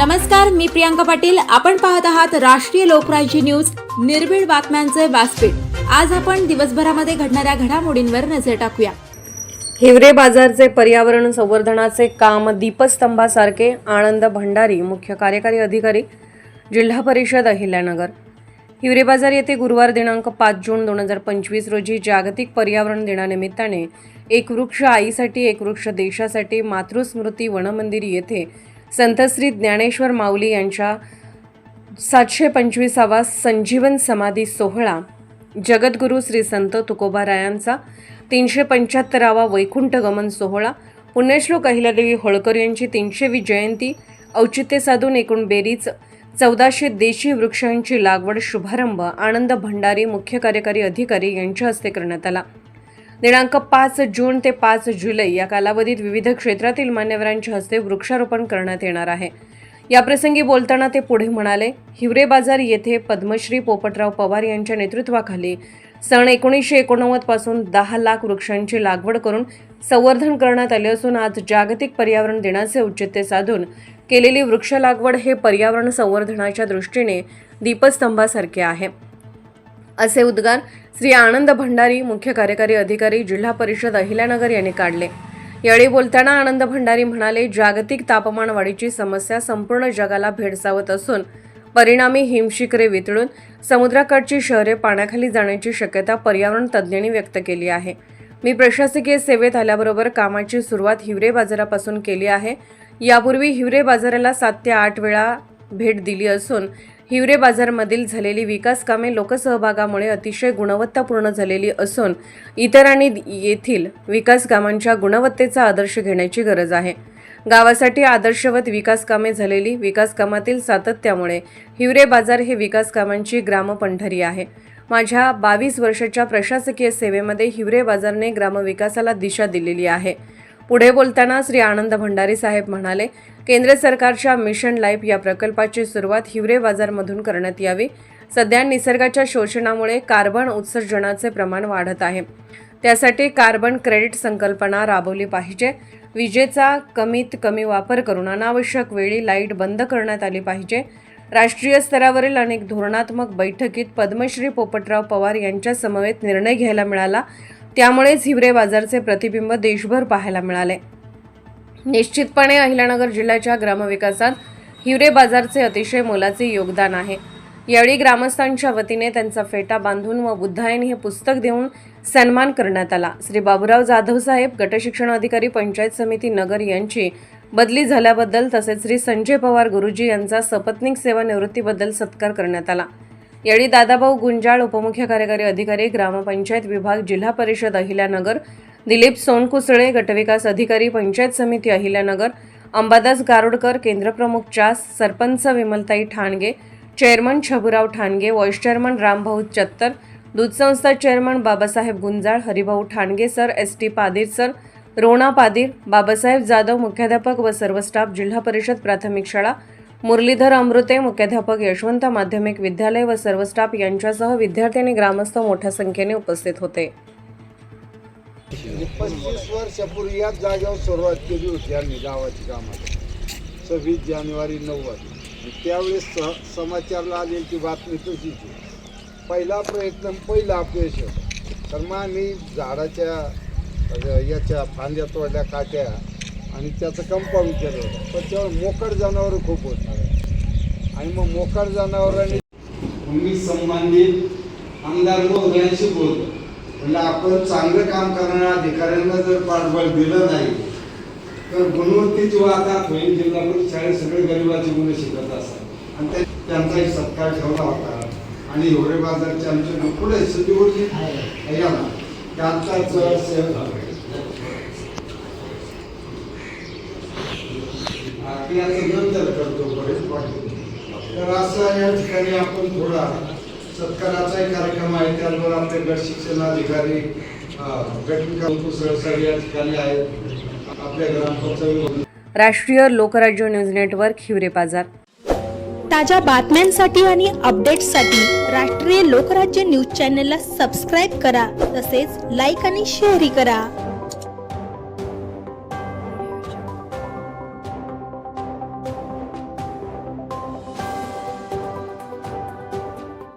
नमस्कार मी प्रियांका पाटील. आपण पाहत आहात राष्ट्रीय लोकराज्य न्यूज. निर्भीड बातम्यांचे व्यासपीठ. आज आपण दिवसभरामध्ये घडणाऱ्या घडामोडींवर नजर टाकूया. हिवरे बाजारचे पर्यावरण संवर्धनाचे काम दीपस्तंभासारखे आनंद भंडारी मुख्य कार्यकारी अधिकारी जिल्हा परिषद अहिल्यानगर. हिवरे बाजार येथे गुरुवार दिनांक पाच जून दोन हजार पंचवीस रोजी जागतिक पर्यावरण दिनानिमित्ताने एक वृक्ष आईसाठी एक वृक्ष देशासाठी मातृस्मृती वनमंदिर येथे संतश्री ज्ञानेश्वर माऊली यांच्या सातशे पंचवीसावा संजीवन समाधी सोहळा जगद्गुरू श्री संत तुकोबारायांचा तीनशे पंच्याहत्तरावा वैकुंठ गमन सोहळा पुण्यश्लोक अहिल्यादेवी होळकर यांची तीनशेवी जयंती औचित्य साधून एकूण बेरीज चौदाशे देशी वृक्षांची लागवड शुभारंभ आनंद भंडारी मुख्य कार्यकारी अधिकारी यांच्या हस्ते करण्यात आला. दिनांक पाच जून ते पाच जुलै या कालावधीत विविध क्षेत्रातील मान्यवरांच्या हस्ते वृक्षारोपण करण्यात येणार आहे. याप्रसंगी बोलताना ते पुढे म्हणाले हिवरे बाजार येथे पद्मश्री पोपटराव पवार यांच्या नेतृत्वाखाली सन एकोणीसशे एकोणनव्वदपासून दहा लाख वृक्षांची लागवड करून संवर्धन करण्यात आले असून आज जागतिक पर्यावरण दिनाचे औचित्य साधून केलेली वृक्ष लागवड हे पर्यावरण संवर्धनाच्या दृष्टीने दीपस्तंभासारखे आहे. असे उद्गार श्री आनंद भंडारी मुख्य कार्यकारी अधिकारी जिल्हा परिषद अहिल्यानगर यांनी काढले. यावेळी बोलताना आनंद भंडारी म्हणाले जागतिक तापमान वाढीची समस्या संपूर्ण जगाला भेडसावत असून परिणामी हिमशिखरे वितळून समुद्राकडची शहरे पाण्याखाली जाण्याची शक्यता पर्यावरण तज्ज्ञांनी व्यक्त केली आहे. मी प्रशासकीय सेवेत आल्याबरोबर कामाची सुरुवात हिवरे बाजारापासून केली आहे. यापूर्वी हिवरे बाजाराला सात ते आठ वेळा भेट दिली असून हिवरे बाजारमधील झालेली विकास कामे लोकसहभागामुळे अतिशय गुणवत्तापूर्ण झालेली असून इतरांनी येथील विकास कामांच्या गुणवत्तेचा आदर्श घेण्याची गरज आहे. गावासाठी आदर्शवत विकास कामे झालेली विकास कामातील सातत्यामुळे हिवरे बाजार हे विकास कामांची ग्रामपंढरी आहे. माझ्या बावीस वर्षाच्या प्रशासकीय सेवेमध्ये हिवरे बाजारने ग्रामविकासाला दिशा दिलेली आहे. पुढे बोलताना श्री आनंद भंडारी साहेब म्हणाले केंद्र सरकारच्या मिशन लाईफ या प्रकल्पाची सुरुवात हिवरे बाजारमधून करण्यात यावी. सध्या निसर्गाच्या शोषणामुळे कार्बन उत्सर्जनाचे प्रमाण वाढत आहे. त्यासाठी कार्बन क्रेडिट संकल्पना राबवली पाहिजे. विजेचा कमीत कमी वापर करून अनावश्यक वेळी लाइट बंद करण्यात आली पाहिजे. राष्ट्रीय स्तरावरील अनेक धोरणात्मक बैठकीत पद्मश्री पोपटराव पवार यांच्या समवेत निर्णय घ्यायला मिळाला. त्यामुळेच हिवरे बाजारचे प्रतिबिंब देशभर पाहायला मिळाले. निश्चितपणे अहिल्यानगर जिल्ह्याच्या ग्रामविकासात हिवरे बाजारचे अतिशय मोलाचे योगदान आहे. यावेळी ग्रामस्थांच्या वतीने त्यांचा फेटा बांधून व बुद्धायन हे पुस्तक देऊन सन्मान करण्यात आला. श्री बाबूराव जाधव साहेब गटशिक्षण अधिकारी पंचायत समिती नगर यांची बदली झाल्याबद्दल तसेच श्री संजय पवार गुरुजी यांचा सपत्निक सेवा निवृत्तीबद्दल सत्कार करण्यात आला. यावेळी दादाभाऊ गुंजाळ उपमुख्य कार्यकारी अधिकारी ग्रामपंचायत विभाग जिल्हा परिषद अहिल्यानगर दिलीप सोनकुसळे गटविकास अधिकारी पंचायत समिती Ahilyanagar Ambadas Garodkar केंद्रप्रमुख Chas sarpanch Vimaltai Thange chairman Chhaburao Thange vice chairman Rambhau Chattar दूध संस्था chairman Babasaheb Gunjal Haribhau Thange sir S T Padir sir रोणा पादीर बाबासाहेब जाधव मुख्याध्यापक व सर्व स्टाफ जिल्हा परिषद प्राथमिक शाळा मुरलीधर अमृते मुख्याध्यापक यशवंत माध्यमिक विद्यालय व सर्व स्टाफ यांच्यासह विद्यार्थी आणि ग्रामस्थ मोठ्या संख्येने उपस्थित होते. पस्तीस वर्षापूर्वी याच जागेवर सुरुवात केली होती आम्ही गावाची कामाला. सव्वीस जानेवारी नव्वद. त्यावेळेस स समाचारला आलेली ती बातमी तशीच पहिला प्रयत्न पहिला अपयश. होता तर मग आम्ही झाडाच्या याच्या फांद्या तोडल्या काट्या आणि त्याचं कंपाऊंड केलं होतं. पण त्यावर मोकड जनावरं खूप होत. आणि मग मोकड जनावरांनी मी संबंधित आमदार मोहऱ्यांशी बोलतो. म्हणजे आपण चांगलं काम करणाऱ्या अधिकाऱ्यांना जर पाठबळ दिलं नाही तर गुणवत्तेची वाहतात होईल. जिल्हा परिषद शाळेत सगळे गरिबाचे मुलं शिकत असतात. आणि ते त्यांचाही सत्कार ठेवला होता. आणि हिवरे बाजारचे आमचे पुढे ना. त्यांचाच सेवा नंतर करतो बरेच. तर असं या ठिकाणी आपण थोडा सत्काराचाही कार्यक्रम आहे. त्याचबरोबर आपले गट शिक्षण अधिकारी या ठिकाणी आहेत. आपल्या ग्रामपंचायत राष्ट्रीय लोकराज्य न्यूज नेटवर्क हिवरे बाजार. ताज्या बातम्यांसाठी आणि अपडेट्ससाठी राष्ट्रीय लोकराज्य न्यूज चॅनलला सबस्क्राईब करा. तसेच लाईक आणि शेअरही करा.